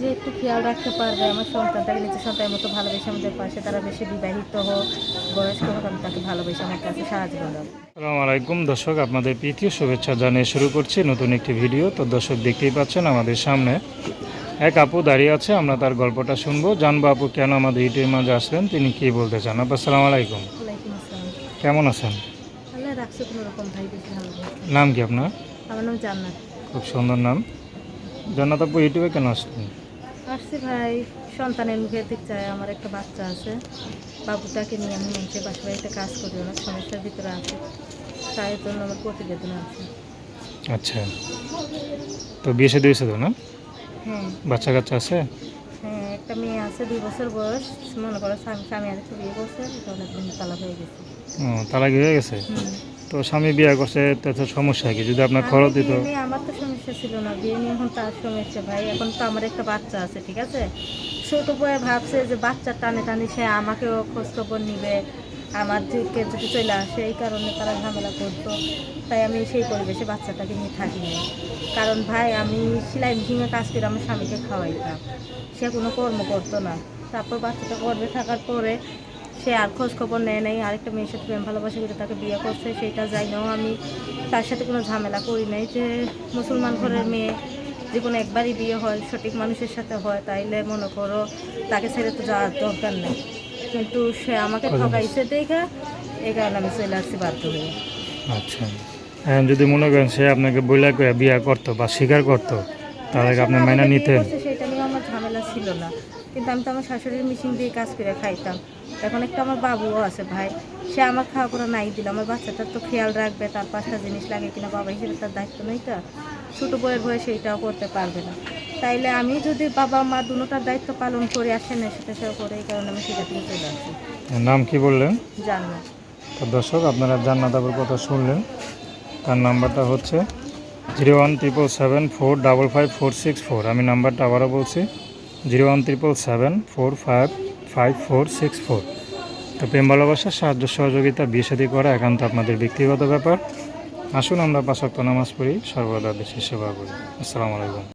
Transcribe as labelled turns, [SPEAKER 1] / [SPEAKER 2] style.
[SPEAKER 1] যে একটু খেয়াল রাখতে পারবে আমার সন্তানটাকে নিজের সন্তানের মতো ভালোবেসে আমাদের পাশে তারা বেশি বিবাহিত হোক বয়স্ক হোক আমি তাকে ভালোবেসে আমার কাছে জীবন রাখব।
[SPEAKER 2] আসসালামু আলাইকুম দর্শক আপনাদের প্রীতীয় শুভেচ্ছা জানিয়ে শুরু করছি নতুন একটি ভিডিও। তো দর্শক দেখতেই পাচ্ছেন আমাদের সামনে এক আপু দাঁড়িয়ে আছে আমরা তার গল্পটা শুনব। জানব আপু কেন আমাদের ইউটিউবের মাঝে আসলেন তিনি কি বলতে চান? আপু আসসালামু আলাইকুম। কেমন আছেন। নাম কি আপনার?
[SPEAKER 1] আমার নাম জান্নাত।
[SPEAKER 2] খুব সুন্দর নাম। জান্নাত আপু ইউটিউবে কেন আসলেন?
[SPEAKER 1] আসছি ভাই। সন্তানের মুখে দিক চায় আমার একটা বাচ্চা আছে। বাবুটাকে নিয়ে আমি মানুষের বাসা বাড়িতে কাজ করি অনেক সমস্যার ভিতরে আছে। তাই জন্য আমার প্রতিবেদন আছে।
[SPEAKER 2] আচ্ছা। তো বিয়ে সাথে হয়েছে তো না?
[SPEAKER 1] হ্যাঁ।
[SPEAKER 2] বাচ্চা কাচ্চা আছে?
[SPEAKER 1] হ্যাঁ একটা মেয়ে আছে দুই বছর বয়স। মনে করো স্বামী স্বামী আরেকটা বিয়ে করছে অনেকদিন তালাক হয়ে গেছে।
[SPEAKER 2] ও তালাক হয়ে গেছে। তো স্বামী বিয়ে করছে তো সমস্যা কি? যদি আপনার খরচ দিত।
[SPEAKER 1] আমার তো সমস্যা ছিল না বিয়ে নিয়ে এখন তার সমস্যা ভাই। এখন তো আমার একটা বাচ্চা আছে ঠিক আছে? ছোট বয়ে ভাবছে যে বাচ্চার টানে টানে সে আমাকেও খোঁজ খবর নিবে আমার দিকে যদি চলে আসে এই কারণে তারা ঝামেলা করতো। তাই আমি সেই পরিবেশে বাচ্চাটাকে নিয়ে থাকিনি। কারণ ভাই আমি সেলাই মেশিনে কাজ করে আমার স্বামীকে খাওয়াইতাম। সে কোনো কর্ম করতো না। তারপর বাচ্চাটা গর্বে থাকার পরে সে আর খোঁজ খবর নেয় নাই আরেকটা মেয়ের সাথে প্রেম ভালোবাসা করে তাকে বিয়ে করছে সেটা যাই নাও আমি তার সাথে কোনো ঝামেলা করি নাই যে মুসলমান ঘরের মেয়ে জীবনে একবারই বিয়ে হয় সঠিক মানুষের সাথে হয় তাইলে মনে করো তাকে ছেড়ে তো যাওয়ার দরকার নেই। কিন্তু সে আমাকে ঠকাইছে দেখে এই কারণে আমি চলে আসছি বাধ্য হয়ে।
[SPEAKER 2] আচ্ছা। যদি মনে করেন সে আপনাকে বইলা করে বিয়ে করতো বা স্বীকার করতো তাহলে আপনি মাইনা
[SPEAKER 1] বিয়ে সেটা নিয়ে আমার ঝামেলা ছিল না। কিন্তু আমি তো আমার শাশুড়ির মেশিন দিয়ে কাজ করে খাইতাম। এখন একটা আমার বাবুও আছে ভাই সে আমার খাওয়া করে নাই দিল। আমার বাচ্চাটার তো খেয়াল রাখবে তার পাঁচটা জিনিস লাগে কিনা বাবা হিসেবে তার দায়িত্ব নেই তো। ছোটো বইয়ের বয়ে সেইটাও করতে পারবে না। তাইলে আমি যদি বাবা মা দুটার দায়িত্ব পালন করে আসে না সেটা সেও করে এই কারণে আমি সেটা থেকে চলে আসি।
[SPEAKER 2] নাম কি বললেন?
[SPEAKER 1] জানো
[SPEAKER 2] তো দর্শক আপনারা জান্নাত আবুর কথা শুনলেন। তার নাম্বারটা হচ্ছে zero one triple seven four double five four six four আমি নাম্বারটা আবারও বলছি। Zero one triple seven four five five four six four. তো প্রেম, ভালোবাসা, সাহায্য, সহযোগিতা, বিয়ে করা একান্ত আপনাদের ব্যক্তিগত ব্যাপার। আসুন আমরা পাশাক্ত নামাজ পড়ি, সর্বদা দেশের সেবা করি। আসসালামু আলাইকুম।